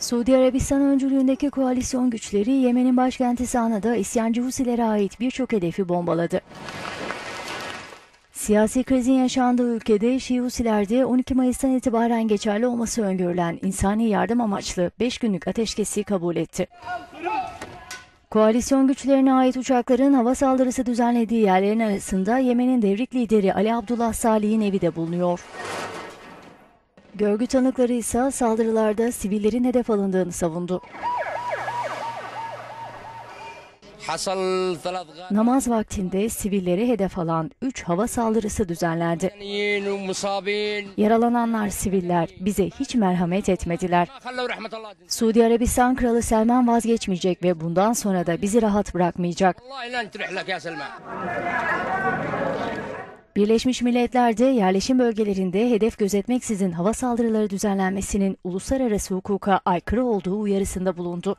Suudi Arabistan öncülüğündeki koalisyon güçleri Yemen'in başkenti Sana'da isyancı Husilere ait birçok hedefi bombaladı. Siyasi krizin yaşandığı ülkede Şii Husilerde 12 Mayıs'tan itibaren geçerli olması öngörülen insani yardım amaçlı 5 günlük ateşkesi kabul etti. Koalisyon güçlerine ait uçakların hava saldırısı düzenlediği yerlerin arasında Yemen'in devrik lideri Ali Abdullah Salih'in evi de bulunuyor. Görgü tanıkları ise saldırılarda sivillerin hedef alındığını savundu. Namaz vaktinde sivilleri hedef alan 3 hava saldırısı düzenlendi. Yaralananlar siviller bize hiç merhamet etmediler. Suudi Arabistan Kralı Selman vazgeçmeyecek ve bundan sonra da bizi rahat bırakmayacak. Birleşmiş Milletler de yerleşim bölgelerinde hedef gözetmeksizin hava saldırıları düzenlenmesinin uluslararası hukuka aykırı olduğu uyarısında bulundu.